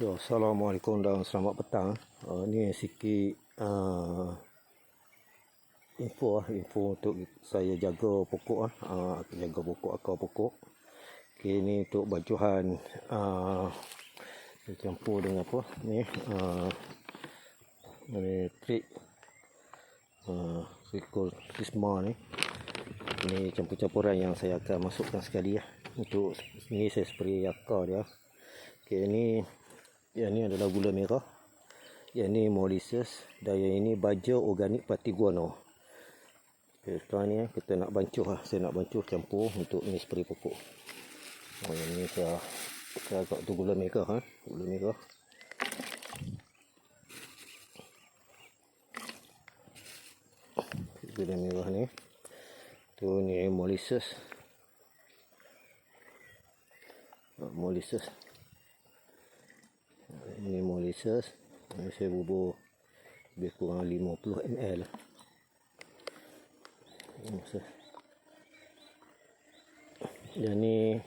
Yo, Assalamualaikum dan selamat petang. Uh, ni sikit uh, info lah, info untuk saya jaga pokok ah, uh, jaga pokok akar pokok. Okey, ni untuk bajuhan uh, campur dengan apa? Ni uh, ni trik uh, Sikul Sisma ni. Ini campur-campuran yang saya akan masukkan sekali ya. Untuk ni saya spray akar dia. Okey, ni yang ni adalah gula merah. Yang ni molasses dan yang ini baja organik pati guano. Okay, sekarang ni eh, kita nak bancuh lah. Saya nak bancuh campur untuk ni spray pokok. Oh, yang ni saya saya agak tu gula merah ha. Gula merah. Gula merah ni. Tu ni molasses. Molasses ini molasses ini saya bubur lebih kurang 50 ml. Dan ni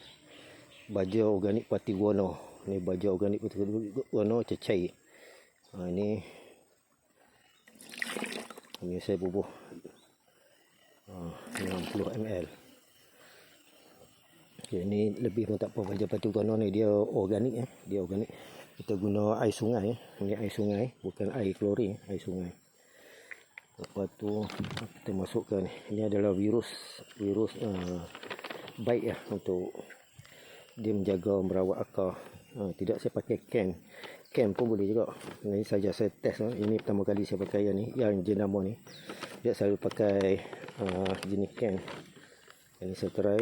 baja organik pati guano. Ni baja organik pati guano cecai. Ha, ini. Ini saya bubur. Ha, 60 ml. Okay, ni lebih pun tak apa. Baja pati guano ni dia organik eh. dia organik kita guna air sungai ini air sungai bukan air klorin air sungai. Lepas tu kita masukkan. Ini adalah virus virus uh, baik ya untuk dia menjaga merawat akar. Uh, tidak saya pakai can. Can pun boleh juga. Ini saja saya test uh. ini pertama kali saya pakai yang ni yang jenama ni. Tidak selalu pakai uh, jenis can. Ini saya try.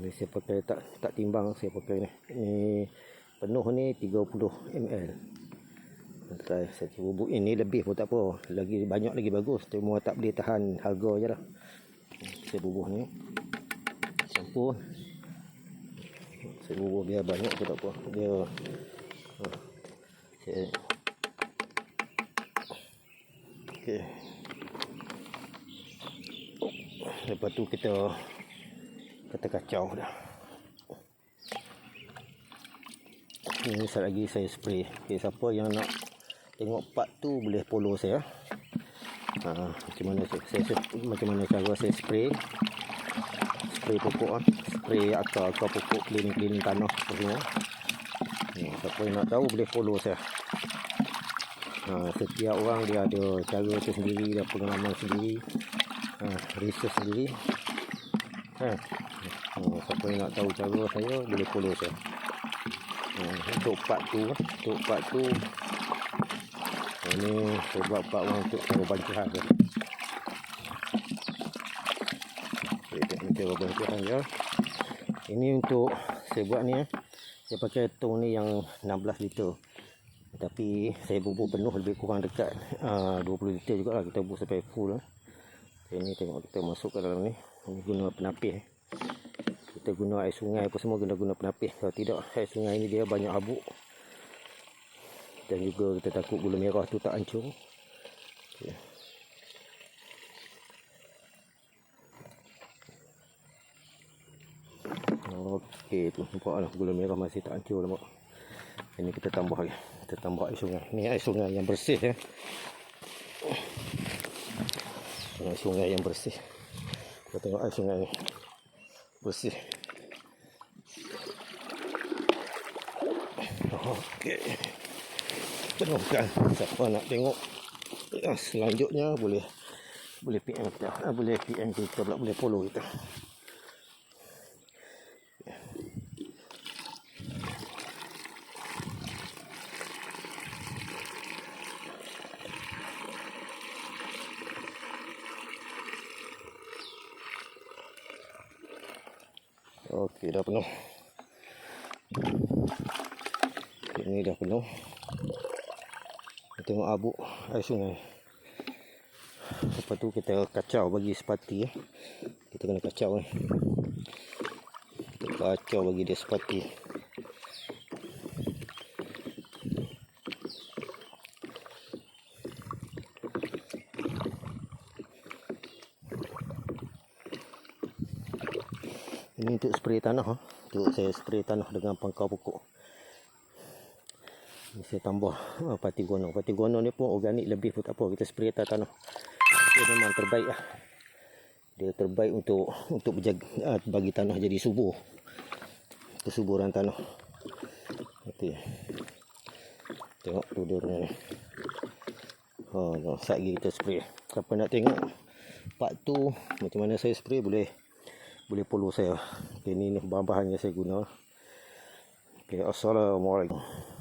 Ini saya pakai tak tak timbang saya pakai ni. Ini penuh ni 30 ml try saya cuba bubuk ini lebih pun tak apa. Lagi banyak lagi bagus. Cuma tak boleh tahan harga je lah. Saya bubuk ni. Campur. Saya bubuk biar banyak pun tak apa. Dia ha, saya ok lepas tu kita kata kacau dah ini sekali lagi saya spray. Okay, siapa yang nak tengok part tu boleh follow saya. Ha, macam mana saya, saya, macam mana cara saya spray. Spray pokok spray akar akar pokok keliling-keliling tanah semua. Ni, siapa yang nak tahu boleh follow saya. Ha, setiap orang dia ada cara tu sendiri dia pengalaman sendiri. Ha, research sendiri. Ha. Ha, siapa yang nak tahu cara saya boleh follow saya Hmm, untuk part tu untuk part tu. Ini buat part orang untuk cara bancuhan dia okay, tengok cara bancuhan dia ini untuk saya buat ni eh. saya pakai tong ni yang 16 liter. Tapi saya bubur penuh lebih kurang dekat uh, 20 liter juga lah kita bubur sampai full eh. okay, ni tengok kita masuk ke dalam ni. Ini guna penapis eh kita guna air sungai apa semua kena guna penapis kalau tidak air sungai ni dia banyak habuk dan juga kita takut gula merah tu tak hancur okay. Okey tu nampaklah gula merah masih tak hancur nampak. Ini kita tambah lagi. Kita tambah air sungai. Ni air sungai yang bersih ya. Air sungai yang bersih. Kita tengok air sungai ni. Bersih. Okey. Penuhkan. Siapa nak tengok ya, selanjutnya boleh boleh PM kita. Ah, boleh PM kita pula boleh follow kita. Okey dah penuh. Ini dah penuh. Kita tengok abu air sungai. Lepas tu kita kacau bagi sepati eh. Kita kena kacau ni. Eh. Kita kacau bagi dia sepati. Ini untuk spray tanah. Untuk saya spray tanah dengan pangkal pokok. Saya tambah uh, pati gono. Pati gono ni pun organik lebih pun tak apa. Kita spray atas tanah. Dia memang terbaik lah. Dia terbaik untuk untuk berjaga, uh, bagi tanah jadi subur. Kesuburan tanah. Okey. Tengok tu dia punya ni. Ha, no, lagi kita spray. Siapa nak tengok part tu macam mana saya spray boleh boleh follow saya. Okay, ni, ni bahan-bahan yang saya guna. Okay, Assalamualaikum.